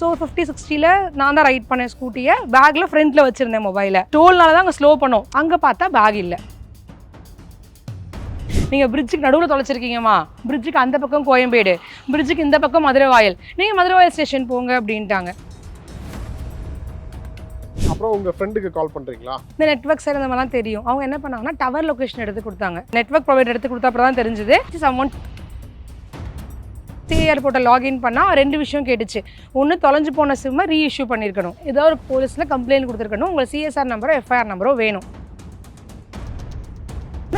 So fifty சிக்ஸ்டியில் நான் தான் right பண்ணேன் ஸ்கூட்டியை பேக்கில் ஃப்ரண்ட்டில் வச்சுருந்தேன் மொபைலை டோல்னால தான் அங்கே ஸ்லோ பண்ணோம். அங்கே பார்த்தா பேக் இல்லை. நீங்கள் பிரிட்ஜுக்கு நடுவில் தொலைச்சிருக்கீங்கம்மா. பிரிட்ஜுக்கு அந்த பக்கம் கோயம்பேடு. பிரிட்ஜுக்கு இந்த பக்கம் மதுரை வாயல். நீங்கள் மதுரை வாயல் ஸ்டேஷன் போங்க அப்படின்ட்டாங்க. அப்புறம் உங்க ஃப்ரெண்டுக்கு கால் பண்றீங்களா? இந்த நெட்ஒர்க் சார் இந்த மாதிரிலாம் தெரியும். அவங்க என்ன பண்ணாங்கன்னா டவர் லொகேஷன் எடுத்து கொடுத்தாங்க. நெட்ஒர்க் ப்ரொவைடர் எடுத்து கொடுத்தா அப்புறம் தான் தெரிஞ்சுது. சம்மன் சிஆர் போட்ட லாகின் பண்ணால் ரெண்டு விஷயம் கேட்டுச்சு. ஒன்று தொலைஞ்சு போன சிம்மை ரீஇஷ்யூ பண்ணியிருக்கணும் ஏதோ ஒரு போலீஸில் கம்ப்ளைண்ட் கொடுத்துருக்கணும். உங்களுக்கு சிஎஸ்ஆர் நம்பரோ எஃப்ஐஆர் நம்பரோ வேணும்.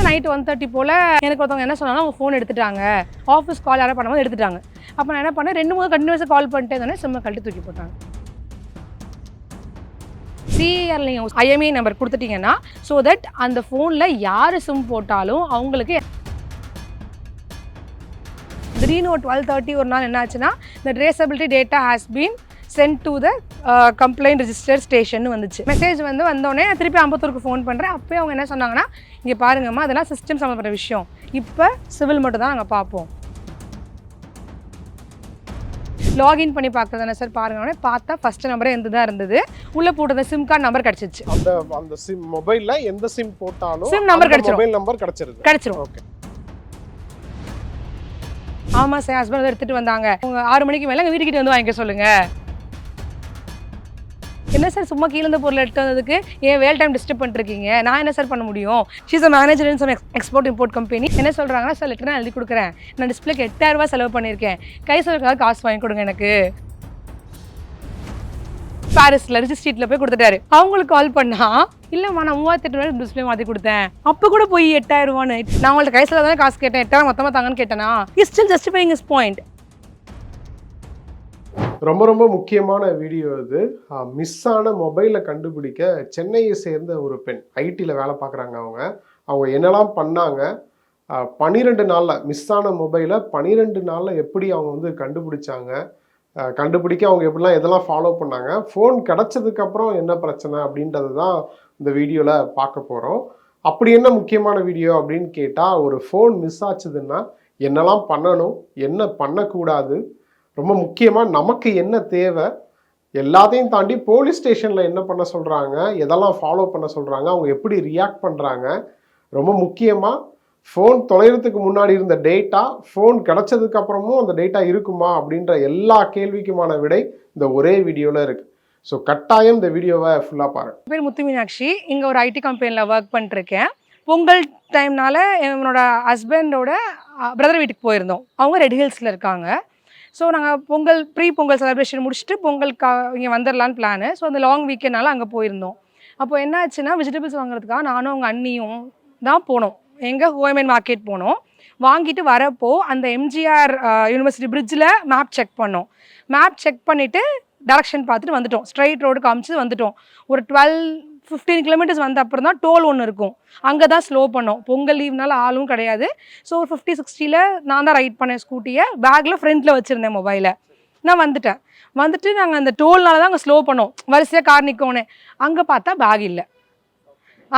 நைட் ஒன் தேர்ட்டி போல் எனக்கு ஒருத்தவங்க என்ன சொன்னாங்கன்னா அவங்க ஃபோன் எடுத்துட்டாங்க. ஆஃபீஸ் கால் யாரும் பண்ணும்போது எடுத்துட்டாங்க. அப்போ நான் என்ன பண்ணேன் ரெண்டு மூணு கண்டினியூஸாக கால் பண்ணிட்டே இருந்தோடனே சிம்மை கழட்டி தூக்கி போட்டாங்க. சிஏஆர் நீங்கள் ஐஎம்ஏ நம்பர் கொடுத்துட்டீங்கன்னா ஸோ தட் அந்த ஃபோனில் யார் சிம் போட்டாலும் அவங்களுக்கு திடீர்னு ஒரு டுவெல் தேர்ட்டி ஒரு நாள் என்னாச்சுன்னா இந்த traceability data has been sent to the complaint register station வந்துச்சு. மெசேஜ் வந்து வந்தோடனே நான் திருப்பி அம்பத்தூருக்கு ஃபோன் பண்ணுறேன் அப்போயே அவங்க என்ன சொன்னாங்கன்னா இங்கே பாருங்கம்மா அதெல்லாம் சிஸ்டம் சம்மந்தப்பட்ட விஷயம். இப்போ சிவில் மட்டும் தான் நாங்கள் பார்ப்போம். லாகின் பண்ணி பார்க்குறது தானே சார் பாருங்க பார்த்தா ஃபஸ்ட் நம்பரே எந்த தான் இருந்தது. உள்ளே போட்டது சிம் கார்டு நம்பர் கிடச்சிச்சு. அந்த அந்த சிம் மொபைல்ல எந்த சிம் போட்டாலும் SIM number கிடைச்சிரும். மொபைல் நம்பர் கிடைச்சிருது. கிடச்சிரும். ஓகே ஆமாம் சார் ஹஸ்பண்ட் எடுத்துகிட்டு வந்தாங்க. உங்க ஆறு மணிக்கு மேலே எங்கள் வீட்டுக்கிட்ட வந்து வாங்கிக்க சொல்லுங்க. என்ன சார் சும்மா கீழே இருந்த பொருள் எடுத்து வந்ததுக்கு ஏன் வேல் டைம் டிஸ்டர்ப் பண்ணிருக்கீங்க நான் என்ன சார் பண்ண முடியும்? ஷீஸ் அ மேனேஜர் சொன்ன எக்ஸ்போர்ட் இம்போர்ட் கம்பெனி என்ன சொல்கிறாங்கன்னா சார் லெட்டர் நான் எழுதி கொடுக்குறேன். நான் டிஸ்பிளேக்கு எட்டாயிரம் செலவு பண்ணியிருக்கேன். கை செலவுக்காக காசு வாங்கி கொடுங்க எனக்கு. பாரிஸ்ல ரிஜி ஸ்ட்ரீட்ல போய் கொடுத்துட்டாரு. அவங்களுக்கு கால் பண்ணா இல்லம்மா நான் மூவாயிரத்தி எட்டு ரூபாய் டிஸ்பிளே மாற்றி கொடுத்தேன். அப்போ கூட போய் எட்டாயிரம் ரூபான்னு நான் உங்கள்ட்ட கை தானே காசு கேட்டேன். எட்டாயிரம் மொத்தமாக தாங்கன்னு கேட்டேனா? Is still justifying is point ரொம்ப ரொம்ப முக்கியமான வீடியோ இது. மிஸ் ஆன மொபைலை கண்டுபிடிக்க சென்னையை சேர்ந்த ஒரு பெண் ஐடியில் வேலை பார்க்குறாங்க அவங்க. அவங்க என்னெல்லாம் பண்ணாங்க? பன்னிரெண்டு நாளில் மிஸ் ஆன மொபைலை பன்னிரெண்டு நாளில் எப்படி அவங்க வந்து கண்டுபிடிச்சாங்க? கண்டுபிடிக்க அவங்க எப்படிலாம் எதெல்லாம் ஃபாலோ பண்ணாங்க. ஃபோன் கிடச்சதுக்கப்புறம் என்ன பிரச்சனை அப்படின்றது தான் இந்த வீடியோவில் பார்க்க போகிறோம் அப்படி என்ன முக்கியமான வீடியோ அப்படின்னு கேட்டால் ஒரு ஃபோன் மிஸ் ஆச்சுதுன்னா என்னெல்லாம் பண்ணணும் என்ன பண்ணக்கூடாது ரொம்ப முக்கியமாக நமக்கு என்ன தேவை எல்லாத்தையும் தாண்டி போலீஸ் ஸ்டேஷனில் என்ன பண்ண சொல்கிறாங்க எதெல்லாம் ஃபாலோ பண்ண சொல்கிறாங்க அவங்க எப்படி ரியாக்ட் பண்ணுறாங்க ரொம்ப முக்கியமாக ஃபோன் தொலைகிறதுக்கு முன்னாடி இருந்த டேட்டா ஃபோன் கிடச்சதுக்கு அப்புறமும் அந்த டேட்டா இருக்குமா அப்படின்ற எல்லா கேள்விக்குமான விடை இந்த ஒரே வீடியோவில் இருக்குது ஸோ கட்டாயம் இந்த வீடியோவை ஃபுல்லாக பாருங்கள் பேர் முத்து மீனாட்சி இங்கே ஒரு ஐடி கம்பெனியில் ஒர்க் பண்ணிருக்கேன் பொங்கல் டைம்னால என்னோட ஹஸ்பண்டோட பிரதர் வீட்டுக்கு போயிருந்தோம். அவங்க ரெட் ஹில்ஸில் இருக்காங்க. ஸோ நாங்கள் பொங்கல் ப்ரீ பொங்கல் செலிப்ரேஷன் முடிச்சுட்டு பொங்கல் இங்கே வந்துடலான்னு பிளானு ஸோ அந்த லாங் வீக்கெண்ட்னால அங்கே போயிருந்தோம். அப்போ என்ன ஆச்சுன்னா வெஜிடபிள்ஸ் வாங்குறதுக்காக நானும் அவங்க அண்ணியும் தான் போனோம். எங்கே ஹோமேன் மார்க்கெட் போனோம். வாங்கிட்டு வரப்போ அந்த எம்ஜிஆர் யூனிவர்சிட்டி பிரிட்ஜில் மேப் செக் பண்ணோம். மேப் செக் பண்ணிவிட்டு டேரக்ஷன் பார்த்துட்டு வந்துட்டோம். ஸ்ட்ரைட் ரோடு காமிச்சு வந்துட்டோம். ஒரு டுவெல் ஃபிஃப்டீன் கிலோமீட்டர்ஸ் வந்த அப்புறம் தான் டோல் ஒன்று இருக்கும். அங்கே தான் ஸ்லோ பண்ணோம். பொங்கல் லீவ்னால ஆளும் கிடையாது. ஸோ ஒரு ஃபிஃப்டி சிக்ஸ்டியில் நான் தான் ரைட் பண்ணேன் ஸ்கூட்டியை பேக்கில் ஃப்ரண்ட்டில் வச்சுருந்தேன் மொபைலை நான் வந்துட்டேன். வந்துட்டு நாங்கள் அந்த டோல்னால தான் அங்கே ஸ்லோ பண்ணோம். வரிசையாக கார் நிற்கோனே அங்கே பார்த்தா பேக் இல்லை.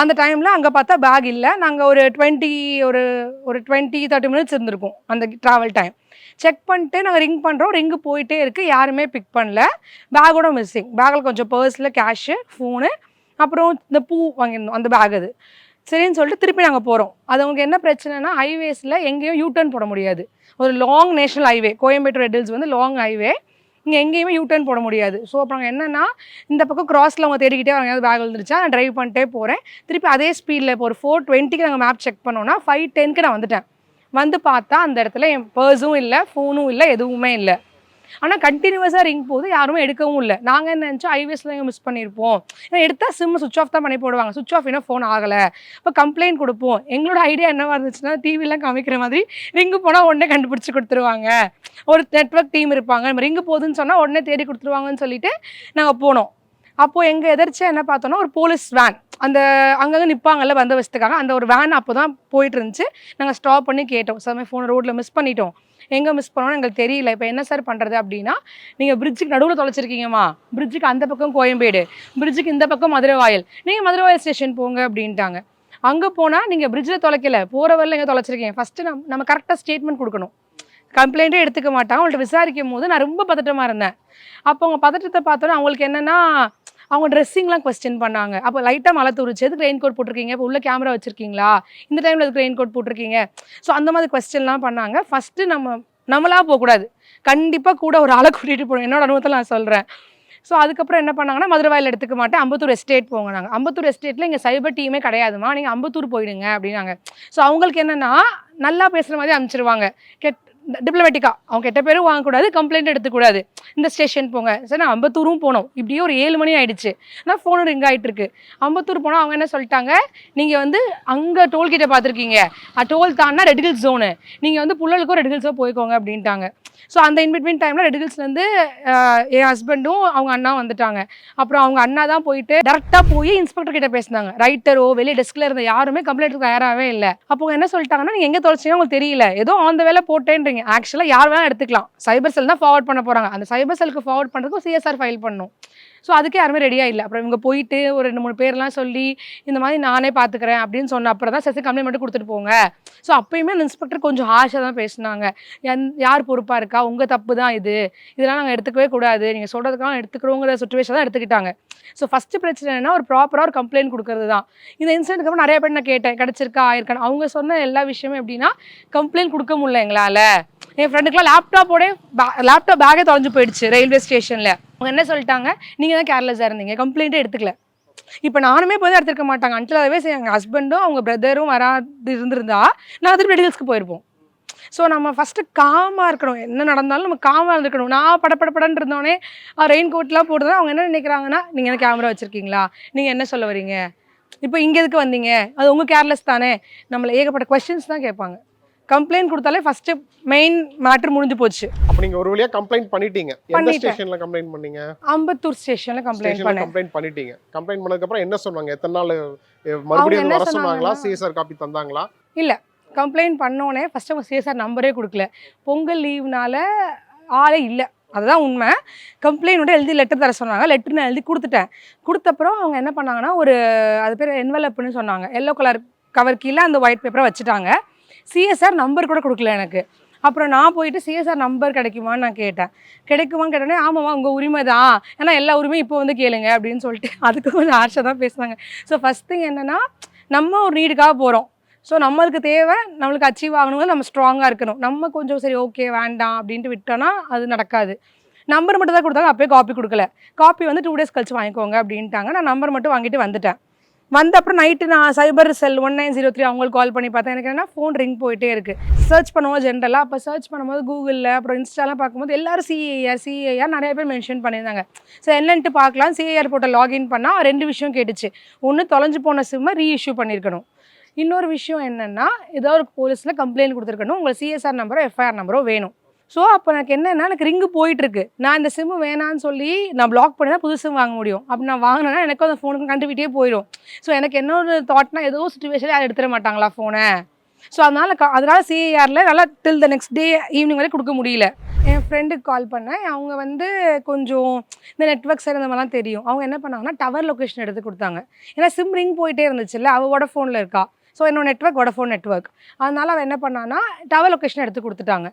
அந்த டைமில் அங்கே பார்த்தா பேக் இல்லை. நாங்கள் ஒரு டுவெண்ட்டி ஒரு ஒரு டுவெண்ட்டி தேர்ட்டி மினிட்ஸ் இருந்திருக்கும் அந்த ட்ராவல் டைம் செக் பண்ணிட்டு நாங்கள் ரிங் பண்ணுறோம் ரிங்கு போயிட்டே இருக்குது யாருமே பிக் பண்ணல. பேக்கோட மிஸ்ஸிங் பேக்கில் கொஞ்சம் பர்ஸில் கேஷு ஃபோனு அப்புறம் இந்த பூ வாங்கியிருந்தோம். அந்த பேக் அது. சரின்னு சொல்லிட்டு திருப்பி நாங்கள் போகிறோம் அது அவங்களுக்கு என்ன பிரச்சனைனா ஹைவேஸில் எங்கேயும் யூ டர்ன் போட முடியாது. ஒரு லாங் நேஷனல் ஹைவே கோயம்பேட்டூர் ஹெட்ஹில்ஸ் வந்து லாங் ஹைவே இங்கே எங்கேயுமே யூ டர்ன் போட முடியாது. ஸோ அப்புறம் என்னென்னா இந்த பக்கம் கிராஸில் அவங்க தேடிக்கிட்டே அவங்க பேக் வந்துருச்சா நான் ட்ரைவ் பண்ணிட்டே போகிறேன் திருப்பி அதே ஸ்பீடில் இப்போ ஒரு ஃபோர் டுவெண்ட்டிக்கு நாங்கள் மேப் செக் பண்ணோன்னா ஃபைவ் டென்க்கு நான் வந்துட்டேன். வந்து பார்த்தா அந்த இடத்துல என் பர்ஸும் இல்லை ஃபோனும் இல்லை எதுவுமே இல்லை. ஆனால் கண்டினியூஸாக ரிங் போது யாருமே எடுக்கவும் இல்லை. நாங்கள் என்ன நினச்சோம்? ஐவேஸில் எங்கே மிஸ் பண்ணியிருப்போம் ஏன்னா எடுத்தால் சிம்மு சுவிச் ஆஃப் தான் பண்ணி போடுவாங்க. சுவிச் ஆஃப் இன்னும் ஃபோன் ஆகலை. இப்போ கம்ப்ளைண்ட் கொடுப்போம். எங்களோட ஐடியா என்னவா இருந்துச்சுன்னா டிவிலாம் காமிக்கிற மாதிரி ரிங்கு போனால் உடனே கண்டுபிடிச்சி கொடுத்துருவாங்க. ஒரு நெட்வொர்க் டீம் இருப்பாங்க. நம்ம ரிங்கு போகுதுன்னு சொன்னால் உடனே தேடி கொடுத்துருவாங்கன்னு சொல்லிட்டு நாங்கள் போனோம். அப்போது எங்கள் எதிர்ச்சியாக என்ன பார்த்தோன்னா ஒரு போலீஸ் வேன் அந்த அங்கங்கே நிற்பாங்கல்ல பந்தோபஸ்துக்காக. அந்த ஒரு வேன் அப்போ தான் போயிட்டு இருந்துச்சு. நாங்கள் ஸ்டாப் பண்ணி கேட்டோம். சார் ஃபோன் ரோட்டில் மிஸ் பண்ணிட்டோம். எங்கே மிஸ் பண்ணோன்னு எங்களுக்கு தெரியல. இப்போ என்ன சார் பண்ணுறது அப்படின்னா நீங்கள் பிரிட்ஜுக்கு நடுவில் தொலைச்சிருக்கீங்கம்மா. பிரிட்ஜுக்கு அந்த பக்கம் கோயம்பேடு பிரிட்ஜுக்கு இந்த பக்கம் மதுரை வாயில். நீங்கள் மதுரை வாயில் ஸ்டேஷன் போங்க அப்படின்ட்டாங்க. அங்கே போனால் நீங்கள் பிரிட்ஜில் தொலைக்கல. போகிற வரல எங்கே தொலைச்சிருக்கீங்க? ஃபஸ்ட்டு நம்ம நம்ம கரெக்டாக ஸ்டேட்மெண்ட் கொடுக்கணும். கம்ப்ளைண்ட்டே எடுத்துக்க மாட்டாங்க அவங்கள்ட்ட விசாரிக்கும் போது நான் ரொம்ப பதட்டமாக இருந்தேன். அப்போ அவங்க பதட்டத்தை பார்த்தோன்னா அவங்களுக்கு என்னென்னா அவங்க ட்ரெஸ்ஸிங்லாம் கொஸ்டின் பண்ணாங்க. அப்போ லைட்டாக மழை தூரிச்சு எதுக்கு ரெயின் கோட் போட்டிருக்கீங்க? இப்போ உள்ள கேமரா வச்சிருக்கீங்களா? இந்த டைமில் எதுக்கு ரெயின் கோட் போட்டிருக்கீங்க? ஸோ அந்த மாதிரி கொஸ்டின்லாம் பண்ணாங்க. ஃபஸ்ட்டு நம்ம நம்மளாக போகக்கூடாது கண்டிப்பாக கூட ஒரு ஆளை கூட்டிகிட்டு போகணும். என்னோட அனுபவத்தில் நான் சொல்கிறேன் ஸோ அதுக்கப்புறம் என்ன பண்ணாங்கன்னா மதுரைவாயில் எடுத்துக்க மாட்டேன். அம்பத்தூர் எஸ்டேட் போங்க நாங்கள் அம்பத்தூர் எஸ்டேட்டில் இங்கே சைபர் டீமே கிடையாதுமா நீங்கள் அம்பத்தூர் போயிடுங்க அப்படின்னாங்க. ஸோ அவங்களுக்கு என்னென்னா நல்லா பேசுகிற மாதிரி அனுப்பிச்சிருவாங்க. கெட் டிப்ளமேட்டிக்காக அவங்க கெட்ட பேரும் வாங்கக்கூடாது கம்ப்ளைண்ட் எடுத்துக்கூடாது. இந்த ஸ்டேஷன் போங்க. சார் நான் அம்பத்தூரும் போனோம். இப்படியே ஒரு ஏழு மணி ஆயிடுச்சு. ஆனால் ஃபோனு ரிங் ஆகிட்டுருக்கு அம்பத்தூர் போனால் அவங்க என்ன சொல்லிட்டாங்க? நீங்கள் வந்து அங்கே டோல்கிட்ட பார்த்துருக்கீங்க. டோல் தான்னா ரெட் ஹில்ஸ் ஜோனு நீங்கள் வந்து புள்ளலுக்கும் ரெட் ஹில்ஸோ போய்க்கோங்க அப்படின்ட்டாங்க. ஸோ அந்த இன்பிட்வீன் டைமில் ரெட் ஹில்ஸ்லேருந்து என் ஹஸ்பண்டும் அவங்க அண்ணா வந்துட்டாங்க. அப்புறம் அவங்க அண்ணா தான் போயிட்டு டேரெக்டாக போய் இன்ஸ்பெக்டர் கிட்ட பேசினாங்க. ரைட்டரோ வெளியே டெஸ்கில் இருந்த யாருமே கம்ப்ளைண்ட் தயாராகவே இல்லை. அப்போ அவங்க என்ன சொல்லிட்டாங்கன்னா நீங்கள் எங்கே தொலைச்சிங்க உங்களுக்கு தெரியல. ஏதோ அந்த வேலை போட்டேன்றீங்க. ஆக்சுவலாக யார் வேணாலும் எடுத்துக்கலாம். சைபர் செல் தான் ஃபார்வர்ட் பண்ண போகிறாங்க அந்த சைபர் செல்க்கு ஃபார்வர்ட் பண்ணுறதுக்கு சிஎஸ்ஆர் ஃபைல் பண்ணும் ஸோ அதுக்கே யாருமே ரெடியாக இல்லை. அப்புறம் இவங்க போயிட்டு ஒரு ரெண்டு மூணு பேர்லாம் சொல்லி இந்த மாதிரி நானே பார்த்துக்கிறேன் அப்படின்னு சொன்ன அப்புறம் தான் சசி கம்ப்ளைண்ட் மட்டும் கொடுத்துட்டு போங்க. ஸோ அப்பயுமே அந்த இன்ஸ்பெக்டர் கொஞ்சம் ஹாஷாக தான் பேசினாங்க. என் யார் பொறுப்பாக இருக்கா? உங்கள் தப்பு தான் இது. இதெல்லாம் நாங்கள் எடுத்துக்கவே கூடாது. நீங்கள் சொல்கிறதுக்கெல்லாம் எடுத்துக்கிறோங்கிற சுச்சுவேஷன் தான் எடுத்துக்கிட்டாங்க. ஸோ ஃபஸ்ட்டு பிரச்சனை என்ன ஒரு ப்ராப்பராக ஒரு கம்ப்ளைண்ட் கொடுக்கறது தான். இந்த இன்சிடென்ட்க்கு அப்புறம் நிறைய பேர் நான் கேட்டேன். கிடச்சிருக்கா? ஆயிருக்கான்னு. அவங்க சொன்ன எல்லா விஷயமும் எப்படின்னா கம்ப்ளைண்ட் கொடுக்க முடியல எங்களால். என் ஃப்ரெண்டுக்குலாம் லேப்டாப்போடே லேப்டாப் பேக்கே தொலைஞ்சு போயிடுச்சு ரயில்வே ஸ்டேஷனில் அவங்க என்ன சொல்லிட்டாங்க? நீங்கள் தான் கேர்லெஸ்ஸாக இருந்தீங்க. கம்ப்ளைண்ட்டே எடுத்துக்கல. இப்போ நானுமே போய் எடுத்துருக்க மாட்டாங்க. அன்டில் அதவே எங்கள் ஹஸ்பண்டும் அவங்க பிரதரும் வராது இருந்திருந்தா நான் திருப்பி டீல்ஸ்க்கு போயிருப்போம். ஸோ நம்ம ஃபஸ்ட்டு காமாக இருக்கணும். என்ன நடந்தாலும் நம்ம காமாக இருந்துக்கணும். நான் படப்படப்படன்னு இருந்தோடனே ரெயின் கோட்லாம் போடுறதா அவங்க என்ன நினைக்கிறாங்கன்னா நீங்கள் என்ன கேமரா வச்சுருக்கீங்களா? நீங்கள் என்ன சொல்ல வரீங்க இப்போ இங்கே எதுக்கு வந்தீங்க? அது உங்கள் கேர்லெஸ் தானே? நம்மளை ஏகப்பட்ட கொஸ்டின்ஸ் தான் கேட்பாங்க. கம்ப்ளைண்ட் கொடுத்தாலே ஃபஸ்ட்டு மெயின் மேட்ரு முடிஞ்சு போச்சு. அப்ப நீங்க ஒரு வழியா கம்ப்ளைண்ட் பண்ணிட்டீங்க. எந்த. ஸ்டேஷன்ல கம்ப்ளைண்ட் பண்ணீங்க? அம்பத்தூர் ஸ்டேஷனில் கம்ப்ளைண்ட் பண்ணேன். கம்ப்ளைண்ட் பண்ணிட்டீங்க. கம்ப்ளைண்ட் பண்ணதுக்கு அப்புறம் என்ன சொன்னாங்க? எத்தனை நாள் மறுபடியும் வர சொன்னாங்களா? சிஎஸ்ஆர் காப்பி தந்தாங்களா? கம்ப்ளைண்ட் பண்ணோடனே ஃபஸ்ட்டு அவங்க சிஎஸ்ஆர் நம்பரே கொடுக்கல. பொங்கல் லீவ்னால ஆளே இல்லை. அதுதான் உண்மை. கம்ப்ளைண்ட் எழுதி லெட்டர் தர சொன்னாங்க. லெட்டர் நான் எழுதி கொடுத்துட்டேன். கொடுத்தப்புறம் அவங்க என்ன பண்ணாங்கன்னா ஒரு அது பேர் என்வலப்னு சொன்னாங்க. எல்லோ கலர் கவர் கீழே அந்த ஒயிட் பேப்பரை வச்சுட்டாங்க. சிஎஸ்ஆர் நம்பர் கூட கொடுக்கல எனக்கு. அப்புறம் நான் போயிட்டு சிஎஸ்ஆர் நம்பர் கிடைக்குமான்னு நான் கேட்டேன். கிடைக்குமான்னு கேட்டோன்னே ஆமாம்மா உங்கள் உரிமை தான். ஏன்னா எல்லா உரிமையும் இப்போ வந்து கேளுங்க அப்படின்னு சொல்லிட்டு அதுக்கு கொஞ்சம் ஆர்ஷாக தான் பேசுனாங்க. ஸோ ஃபஸ்ட் திங் என்னென்னா நம்ம ஒரு நீடுக்காக போகிறோம் ஸோ நம்மளுக்கு தேவை நம்மளுக்கு அச்சீவ் ஆகணுங்க நம்ம ஸ்ட்ராங்காக இருக்கணும். நம்ம கொஞ்சம் சரி ஓகே வேண்டாம் அப்படின்ட்டு விட்டோன்னா அது நடக்காது. நம்பர் மட்டும் தான் கொடுத்தாங்க அப்போயே காப்பி கொடுக்கல. காப்பி வந்து டூ டேஸ் கழிச்சு வாங்கிக்கோங்க அப்படின்ட்டாங்க. நான் நம்பர் மட்டும் வாங்கிட்டு வந்துட்டேன். வந்த அப்புறம் நைட்டு நான் cyber cell one nine zero three அவங்களுக்கு கால் பண்ணி பார்த்தேன். எனக்கு என்ன ஃபோன் ரிங் போயிட்டே இருக்குது சர்ச் பண்ணுவோம் ஜென்ரலாக அப்போ சர்ச் பண்ணும்போது கூகுளில் அப்புறம் இன்ஸ்டாலாம் பார்க்கும்போது எல்லாரும் சிஏஆர் சிஏஆர் நிறைய பேர் மென்ஷன் பண்ணியிருந்தாங்க. ஸோ என்னன்ட்டு பார்க்கலாம். சிஏஆர் போட்ட லாகின் பண்ணால் ரெண்டு விஷயம் கேட்டுச்சு. ஒன்று தொலைஞ்சு போன சிம்மை ரீஇஷ்யூ பண்ணியிருக்கணும். இன்னொரு விஷயம் என்னென்னா ஏதோ ஒரு போலீஸில் கம்ப்ளைண்ட் கொடுத்துருக்கணும். உங்களுக்கு சிஎஸ்ஆர் நம்பரோ எஃப்ஐஆர் நம்பரோ வேணும். ஸோ அப்போ எனக்கு என்னென்னா எனக்கு ரிங்கு போயிட்டுருக்கு. நான் இந்த சிம்மு வேணான்னு சொல்லி நான் பிளாக் பண்ணி தான் புது சிம் வாங்க முடியும். அப்படி நான் வாங்கினேன்னா எனக்கும் அந்த ஃபோனுக்கு கண்டுபிட்டே போயிடும். ஸோ எனக்கு என்ன ஒரு தாட்னா ஏதோ சுச்சுவேஷனில் யாரும் எடுத்துட மாட்டாங்களா ஃபோனை ஸோ அதனால் க அதனால் சிஏஆரில் நல்லா till the next day evening வரை கொடுக்க முடியல. என் ஃப்ரெண்டுக்கு கால் பண்ணேன். அவங்க வந்து கொஞ்சம் இந்த நெட்ஒர்க் சைடு இந்த மாதிரிலாம் தெரியும். அவங்க என்ன பண்ணாங்கன்னா டவர் லொக்கேஷன் எடுத்து கொடுத்தாங்க. ஏன்னா சிம் ரிங் போயிட்டே இருந்துச்சுல்ல அவள் ஃபோனில் இருக்கா. ஸோ என்னோட நெட்ஒர்க் வடஃபோன் நெட்ஒர்க் அதனால் அவன் என்ன பண்ணான்னா டவர் லொக்கேஷன் எடுத்து கொடுத்துட்டாங்க.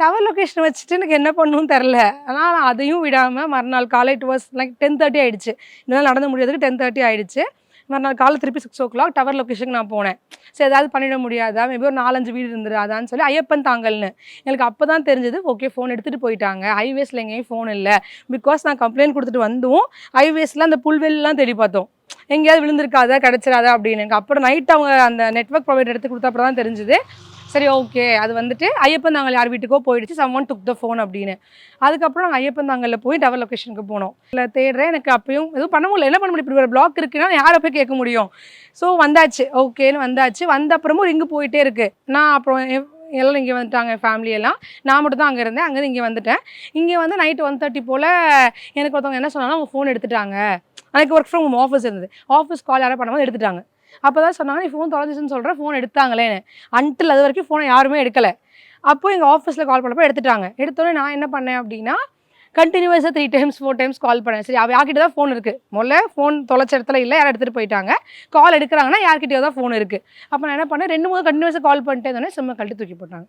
டவர் லொக்கேஷன் வச்சுட்டு எனக்கு என்ன பண்ணணும்னு தெரில ஆனால் நான் அதையும் விடாமல் மறுநாள் காலை டுவர்ஸ் லைக் டென் தேர்ட்டி ஆகிடுச்சு இதெல்லாம் நடந்து முடியாதுக்கு டென் தேர்ட்டி ஆகிடுச்சு மறுநாள் காலை திருப்பி சிக்ஸ் ஓ கிளாக் டவர் லொக்கேஷனுக்கு நான் போனேன். சரி ஏதாவது பண்ணிட முடியாதா? மேபி ஒரு நாலஞ்சு வீடு இருந்துடாதான்னு சொல்லி ஐயப்பன் தாங்கல்னு. எனக்கு அப்போ தான் தெரிஞ்சது ஓகே ஃபோன் எடுத்துகிட்டு போயிட்டாங்க. ஹைவேஸில் எங்கேயும் ஃபோன் இல்லை. பிகாஸ் நான் கம்ப்ளைண்ட் கொடுத்துட்டு வந்தும் ஹைவேஸில் அந்த புல்வெல்லாம் தேடி பார்த்தோம். எங்கேயாவது விழுந்திருக்காதா கிடச்சிராதா அப்படின்னு. எனக்கு அப்புறம் நைட் அவங்க அந்த நெட்ஒர்க் ப்ரொவைடர் எடுத்து கொடுத்த அப்புறம் தான் தெரிஞ்சுது. சரி ஓகே அது வந்துட்டு ஐயப்பன் தாங்கல் யார் வீட்டுக்கோ போயிடுச்சு. Someone took the phone அப்படின்னு. அதுக்கப்புறம் நாங்கள் ஐயப்பன் தாங்கல்ல போய் டவர் லொக்கேஷனுக்கு போனோம். இல்லை தேடுறேன். எனக்கு அப்பயும் எதுவும் பண்ண முடியல. என்ன பண்ண முடியும்? இப்படி ஒரு பிளாக் இருக்குன்னா யாரை போய் கேட்க முடியும்? ஸோ வந்தாச்சு. ஓகேன்னு வந்தாச்சு. வந்த அப்புறமும் ரிங்கு போயிட்டே இருக்கு. நான் அப்புறம் எ- எல்லாம் இங்கே வந்துட்டாங்க ஃபேமிலி எல்லாம். நான் மட்டும் தான் அங்கே இருந்தேன். அங்கேருந்து இங்கே வந்துட்டேன். இங்கே வந்து நைட் ஒன் தேர்ட்டி போல் எனக்கு ஒருத்தவங்க என்ன சொன்னாலும் அவங்க ஃபோன் எடுத்துட்டாங்க. எனக்கு ஒர்க் ஃப்ரம் ஹோம் ஆஃபீஸ் இருந்தது. ஆஃபீஸ் கால் யாரும் பண்ணாமல் எடுத்துட்டாங்க. அப்போ தான் சொன்னாங்க நீ ஃபோன் தொலைஞ்சிச்சுன்னு சொல்கிறேன் ஃபோன் எடுத்தாங்களேன்னு. அன்டில் அது வரைக்கும் ஃபோனை யாருமே எடுக்கலை. அப்போ எங்கள் ஆஃபீஸில் கால் பண்ணப்போ எடுத்துட்டாங்க. எடுத்தோடனே நான் என்ன பண்ணேன் அப்படின்னா கண்டினியூஸாக three times four times call பண்ணேன். சரி அவ யார்கிட்ட தான் ஃபோன் இருக்குது முதல்ல ஃபோன் தொலைச்ச இடத்துல இல்லை யாரும் எடுத்துகிட்டு போயிட்டாங்க. கால் எடுக்கிறாங்கன்னா யார்கிட்டயோ தான் ஃபோன் இருக்குது அப்போ நான் என்ன பண்ணேன் ரெண்டு மூணு கண்டினியூஸாக கால் பண்ணிட்டே தானே சிம்மை கழட்டி தூக்கி போட்டாங்க.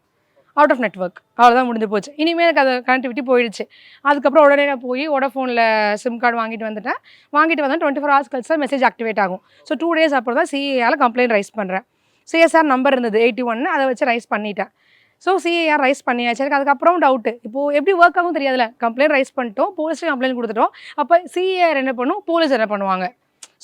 அவுட் ஆஃப் நெட்ஒர்க் அவ்வளோதான் முடிஞ்சு போச்சு. இனிமேல் எனக்கு அது கனெக்டிவிட்டி போயிடுச்சு. அதுக்கப்புறம் உடனே நான் போய் ஃபோனில் சிம் கார்டு வாங்கிட்டு வந்துட்டேன். வாங்கிட்டு வந்தால் டுவெண்ட்டி ஃபோர் ஹவர்ஸ் கழிச்சு மெசேஜ் ஆக்டிவேட் ஆகும். ஸோ டூ டேஸ் அப்புறம் தான் சிஏஆல் கம்ப்ளைண்ட் ரைஸ் பண்ணுறேன் சிஎஸ்ஆர் நம்பர் இருந்தது எயிட்டி ஒன்று அதை வச்சு ரைஸ் பண்ணிட்டேன். ஸோ சிஏஆர் ரைஸ் பண்ணியாச்சு. எனக்கு அதுக்கப்புறம் டவுட்டு இப்போது எப்படி ஒர்க் ஆகும் தெரியாதுல கம்ப்ளைண்ட் ரைஸ் பண்ணிட்டோம். போலீஸ்க்கு கம்ப்ளைண்ட் கொடுத்துட்டோம். அப்போ சிஏஆர் என்ன பண்ணும்? போலீஸ் என்ன பண்ணுவாங்க?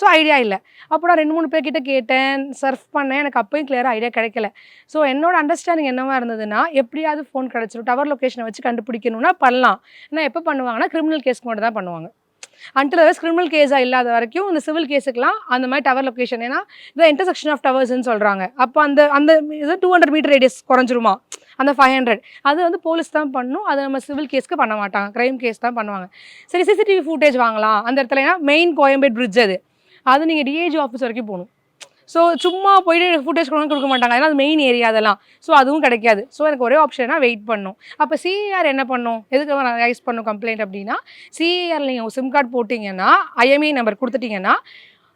ஸோ ஐடியா இல்லை. அப்போ நான் ரெண்டு மூணு பேர்கிட்ட கேட்டேன் சர்ஃப் பண்ணேன். எனக்கு அப்பயும் கிளியராக ஐடியா கிடைக்கல. ஸோ என்னோட அண்டர்ஸ்டாண்டிங் என்னவா இருந்ததுன்னா எப்படியாவது ஃபோன் கிடச்சிடும் டவர் லொக்கேஷனை வச்சு கண்டுபிடிக்கணும்னா பண்ணலாம். ஆனால் எப்போ பண்ணுவாங்கன்னா கிரிமினல் கேஸ்க்கு மட்டும் தான் பண்ணுவாங்க. அன்டில் அதர்ஸ் கிரிமினல் கேஸாக இல்லாத வரைக்கும் இந்த சிவில் கேஸுக்கெலாம் அந்த மாதிரி டவர் லொக்கேஷன் ஏன்னா இதை இன்டர்செக்ஷன் ஆஃப் டவர்ஸ்னு சொல்கிறாங்க அப்போ அந்த அந்த இது டூ ஹண்ட்ரட் மீட்டர் ரேடியஸ் குறைஞ்சிருமா? அந்த ஃபைவ் ஹண்ட்ரட் அது வந்து போலீஸ் தான் பண்ணும். அது நம்ம சிவில் கேஸ்க்கு பண்ண மாட்டாங்க. க்ரைம் கேஸ் தான் பண்ணுவாங்க. சரி சிசிடிவி ஃபுட்டேஜ் வாங்கலாம். அந்த இடத்துல ஏன்னா மெயின் கோயம்பேட் பிரிட்ஜ் அது. அது நீங்கள் டிஏஜி ஆஃபீஸ் வரைக்கும் போகணும். ஸோ சும்மா போயிட்டு ஃபுட்டேஜ் கொண்டு கொடுக்க மாட்டாங்க. ஏன்னா அது மெயின் ஏரியா அதெல்லாம். ஸோ அதுவும் கிடைக்காது. ஸோ எனக்கு ஒரே ஆப்ஷனா வெயிட் பண்ணும். அப்போ சிஏஆர் என்ன பண்ணும்? எதுக்கு ரைஸ் பண்ணும் கம்ப்ளைண்ட் அப்படின்னா சிஏஆரில் நீங்கள் சிம் கார்டு போட்டிங்கன்னா ஐஎம்இ நம்பர் கொடுத்துட்டிங்கன்னா